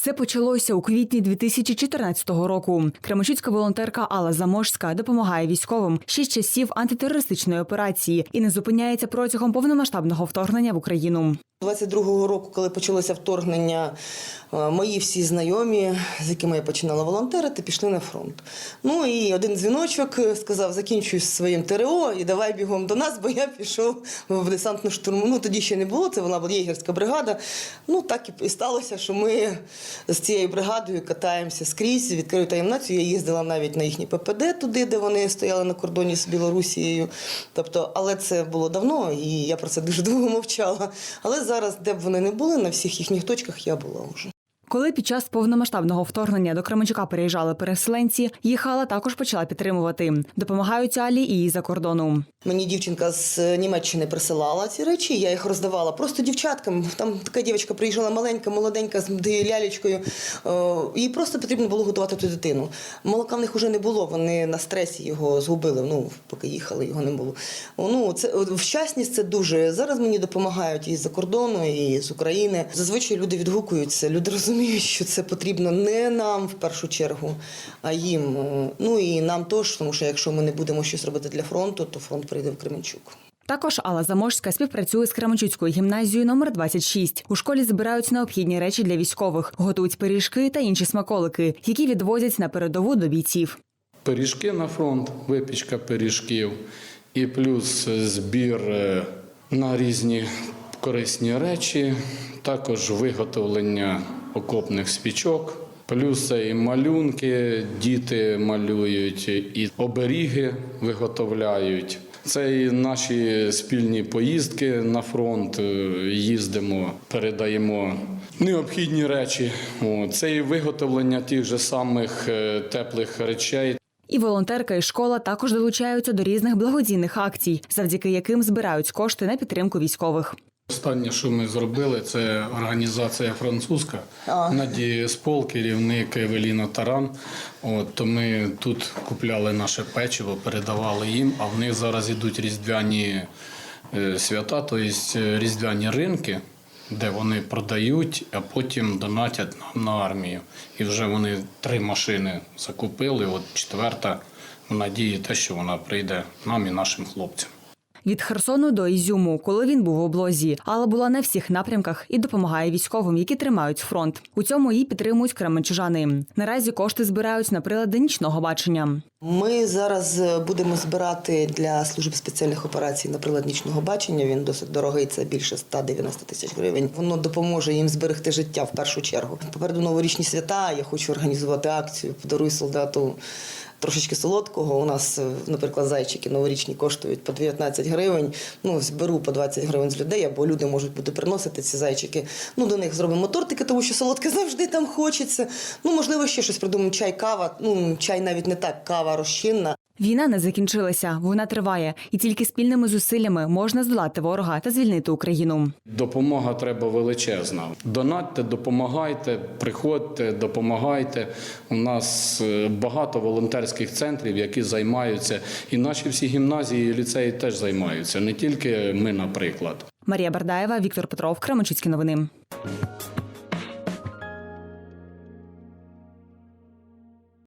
Все почалося у квітні 2014 року. Кременчуцька волонтерка Алла Заможська допомагає військовим ще з часів антитерористичної операції і не зупиняється протягом повномасштабного вторгнення в Україну. 22-го року, коли почалося вторгнення, е, мої всі знайомі, з якими я починала волонтерити, пішли на фронт. Ну і один дзвіночок е, сказав: закінчуй своїм ТРО і давай бігом до нас, бо я пішов в десантну штурму. Ну тоді ще не було, це вона була єгерська бригада. Ну так і- сталося, що ми з цією бригадою катаємося скрізь. Відкрию таємницю. Я їздила навіть на їхні ППД туди, де вони стояли на кордоні з Білорусією. Тобто, але це було давно, і я про це дуже довго мовчала. Але зараз, де б вони не були, на всіх їхніх точках я була вже. Коли під час повномасштабного вторгнення до Кременчука переїжджали переселенці, їх Алла також почала підтримувати. Допомагають Алі і за кордону. Мені дівчинка з Німеччини присилала ці речі, я їх роздавала просто дівчаткам. Там така дівчинка приїжджала маленька, молоденька з лялечкою. Е, Їй просто потрібно було готувати ту дитину. Молока в них вже не було, вони на стресі його згубили. Ну, поки їхали, його не було. Ну, це вчасність це дуже. Зараз мені допомагають і з-за кордону, і з України. Зазвичай люди відгукуються. Люди розуміють, що це потрібно не нам в першу чергу, а їм. Ну і нам теж, тому що якщо ми не будемо щось робити для фронту, то фронт прийде в Кременчук. Також Алла Заможська співпрацює з Кременчуцькою гімназією номер 26. У школі збирають необхідні речі для військових, готують пиріжки та інші смаколики, які відвозять на передову до бійців. Пиріжки на фронт, випічка пиріжків і плюс збір е, на різні корисні речі, також виготовлення окопних свічок. Плюс це і малюнки, діти малюють, і оберіги виготовляють. Це і наші спільні поїздки на фронт. Їздимо, передаємо необхідні речі. Це і виготовлення тих же самих е, теплих речей, І волонтерка і школа також долучаються до різних благодійних акцій, завдяки яким збирають кошти на підтримку військових. Останнє, що ми зробили, це організація французька. Наді Спол, керівник Евеліна Таран. От, то ми тут купляли наше печиво, передавали їм, а в них зараз ідуть різдвяні е, свята, тобто різдвяні ринки, де вони продають, а потім донатять нам на армію. І вже вони три машини закупили. От четверта в надії те, що вона прийде нам і нашим хлопцям. Від Херсону до Ізюму, коли він був у облозі, Алла була на всіх напрямках і допомагає військовим, які тримають фронт. У цьому її підтримують кременчужани. Наразі кошти збирають на прилади нічного бачення. Ми зараз е, будемо збирати для служби спеціальних операцій на прилад нічного бачення. Він досить дорогий, це більше 190 тисяч гривень. Воно допоможе їм зберегти життя в першу чергу. Попереду новорічні свята. Я хочу організувати акцію Подаруй солдату. Трошечки солодкого. У нас, е, наприклад, зайчики новорічні коштують по 19 гривень. Ну, зберу по 20 гривень з людей, або люди можуть бути приносити ці зайчики. Ну, до них зробимо тортики, тому що солодке завжди там хочеться. Ну, можливо, ще щось придумаємо. Чай, кава. Ну, чай навіть не так, кава розчинна. Війна не закінчилася, вона триває, і тільки спільними зусиллями можна здолати ворога та звільнити Україну. Допомога треба величезна. Донатьте, допомагайте, приходьте, допомагайте. У нас е, багато волонтерських центрів, які займаються, і наші всі гімназії і ліцеї теж займаються, не тільки ми, наприклад. Марія Бардаєва, Віктор Петров, Кременчуцькі новини.